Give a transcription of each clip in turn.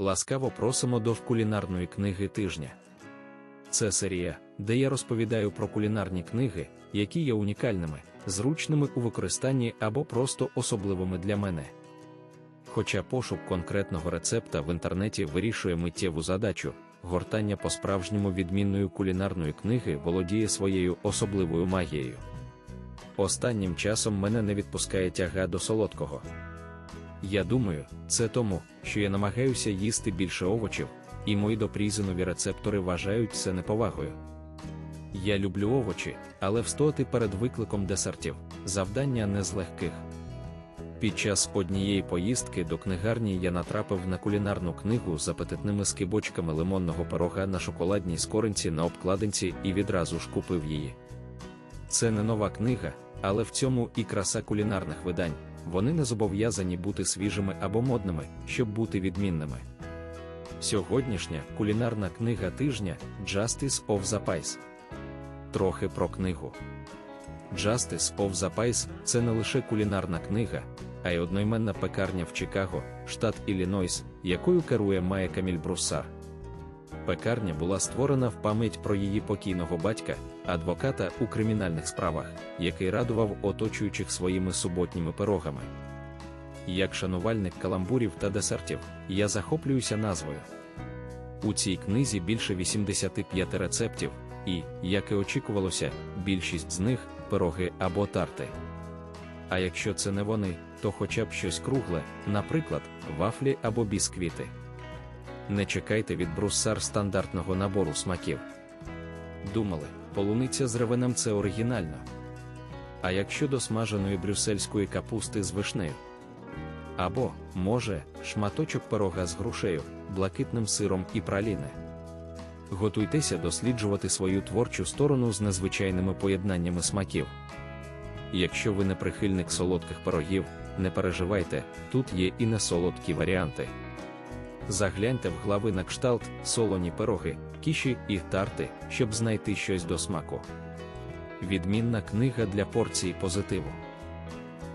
Ласкаво просимо до кулінарної книги тижня. Це серія, де я розповідаю про кулінарні книги, які є унікальними, зручними у використанні або просто особливими для мене. Хоча пошук конкретного рецепта в інтернеті вирішує миттєву задачу, гортання по-справжньому відмінної кулінарної книги володіє своєю особливою магією. Останнім часом мене не відпускає тяга до солодкого. Я думаю, це тому, що я намагаюся їсти більше овочів, і мої допрізинові рецептори вважають це неповагою. Я люблю овочі, але встояти перед викликом десертів завдання не з легких. Під час однієї поїздки до книгарні я натрапив на кулінарну книгу з апетитними скибочками лимонного пирога на шоколадній скоринці на обкладинці і відразу ж купив її. Це не нова книга, але в цьому і краса кулінарних видань. Вони не зобов'язані бути свіжими або модними, щоб бути відмінними. Сьогоднішня кулінарна книга тижня Justice of the Pies. Трохи про книгу. Justice of the Pies – це не лише кулінарна книга, а й одноіменна пекарня в Чикаго, штат Іллінойс, якою керує Майя Каміль Бруссар. Пекарня була створена в пам'ять про її покійного батька, адвоката у кримінальних справах, який радував оточуючих своїми суботніми пирогами. Як шанувальник каламбурів та десертів, я захоплююся назвою. У цій книзі більше 85 рецептів, і, як і очікувалося, більшість з них пироги або тарти. А якщо це не вони, то хоча б щось кругле, наприклад, вафлі або бісквіти. Не чекайте від бруссар стандартного набору смаків. Думали, полуниця з ревеном це оригінально. А якщо до смаженої брюссельської капусти з вишнею? Або, може, шматочок пирога з грушею, блакитним сиром і праліни. Готуйтеся досліджувати свою творчу сторону з незвичайними поєднаннями смаків. Якщо ви не прихильник солодких пирогів, не переживайте, тут є і несолодкі варіанти. Загляньте в глави на кшталт, солоні пироги, кіші і тарти, щоб знайти щось до смаку. Відмінна книга для порції позитиву.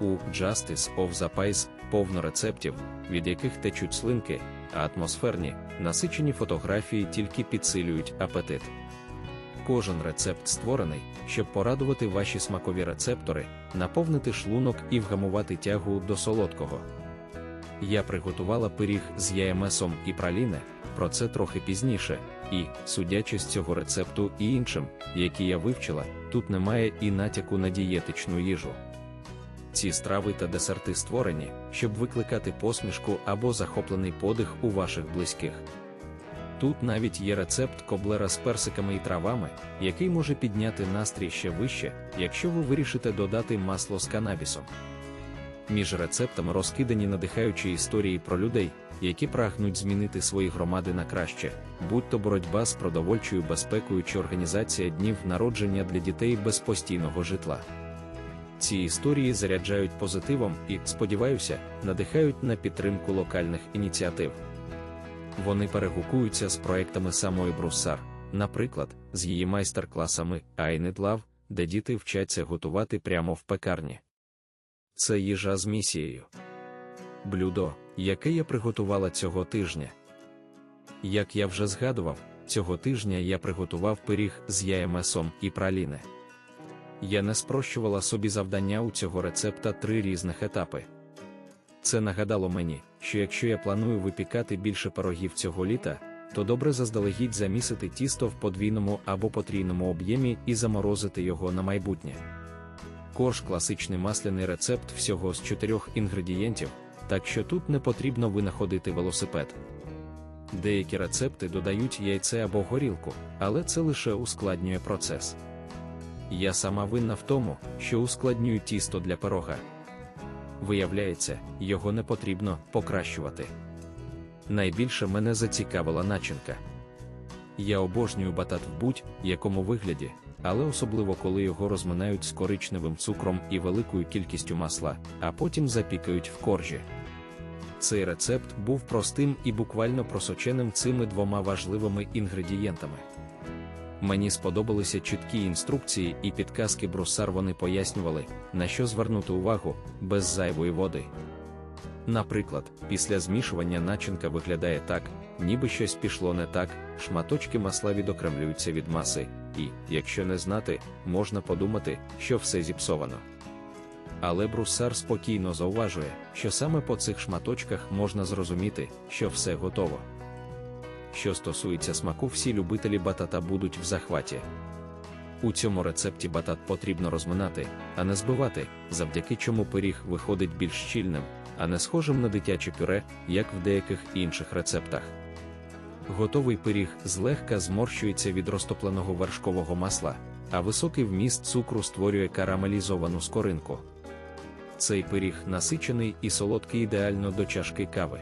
У Justice of the Pies повно рецептів, від яких течуть слинки, а атмосферні, насичені фотографії тільки підсилюють апетит. Кожен рецепт створений, щоб порадувати ваші смакові рецептори, наповнити шлунок і вгамувати тягу до солодкого. Я приготувала пиріг з яємесом і праліне, про це трохи пізніше, і, судячи з цього рецепту і іншим, які я вивчила, тут немає і натяку на дієтичну їжу. Ці страви та десерти створені, щоб викликати посмішку або захоплений подих у ваших близьких. Тут навіть є рецепт коблера з персиками і травами, який може підняти настрій ще вище, якщо ви вирішите додати масло з канабісом. Між рецептами розкидані надихаючі історії про людей, які прагнуть змінити свої громади на краще, будь то боротьба з продовольчою безпекою чи організація днів народження для дітей без постійного житла. Ці історії заряджають позитивом і, сподіваюся, надихають на підтримку локальних ініціатив. Вони перегукуються з проектами самої Бруссар, наприклад, з її майстер-класами I де діти вчаться готувати прямо в пекарні. Це їжа з місією. Блюдо, яке я приготувала цього тижня. Як я вже згадував, цього тижня я приготував пиріг з яємесом і праліни. Я не спрощувала собі завдання у цього рецепта три різних етапи. Це нагадало мені, що якщо я планую випікати більше пирогів цього літа, то добре заздалегідь замісити тісто в подвійному або потрійному об'ємі і заморозити його на майбутнє. Корж класичний масляний рецепт всього з чотирьох інгредієнтів, так що тут не потрібно винаходити велосипед. Деякі рецепти додають яйце або горілку, але це лише ускладнює процес. Я сама винна в тому, що ускладнюю тісто для пирога. Виявляється, його не потрібно покращувати. Найбільше мене зацікавила начинка. Я обожнюю батат в будь-якому вигляді, але особливо коли його розминають з коричневим цукром і великою кількістю масла, а потім запікають в коржі. Цей рецепт був простим і буквально просоченим цими двома важливими інгредієнтами. Мені сподобалися чіткі інструкції і підказки брусар вони пояснювали, на що звернути увагу без зайвої води. Наприклад, після змішування начинка виглядає так, ніби щось пішло не так, шматочки масла відокремлюються від маси, і, якщо не знати, можна подумати, що все зіпсовано. Але брусар спокійно зауважує, що саме по цих шматочках можна зрозуміти, що все готово. Що стосується смаку, всі любителі батата будуть в захваті. У цьому рецепті батат потрібно розминати, а не збивати, завдяки чому пиріг виходить більш щільним, а не схожим на дитяче пюре, як в деяких інших рецептах. Готовий пиріг злегка зморщується від розтопленого вершкового масла, а високий вміст цукру створює карамелізовану скоринку. Цей пиріг насичений і солодкий ідеально до чашки кави.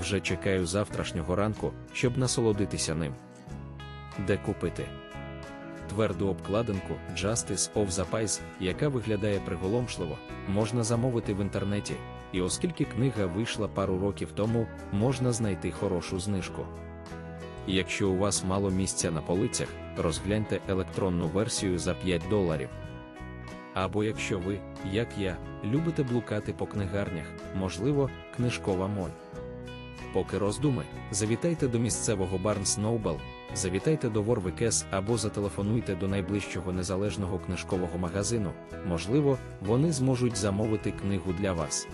Вже чекаю завтрашнього ранку, щоб насолодитися ним. Де купити? Тверду обкладинку Justice of the Pies, яка виглядає приголомшливо, можна замовити в інтернеті, і оскільки книга вийшла пару років тому, можна знайти хорошу знижку. Якщо у вас мало місця на полицях, розгляньте електронну версію за 5 доларів. Або якщо ви, як я, любите блукати по книгарнях, можливо, книжкова моль. Поки роздуми, завітайте до місцевого Barnes Noble, завітайте до Ворвикес або зателефонуйте до найближчого незалежного книжкового магазину, можливо, вони зможуть замовити книгу для вас.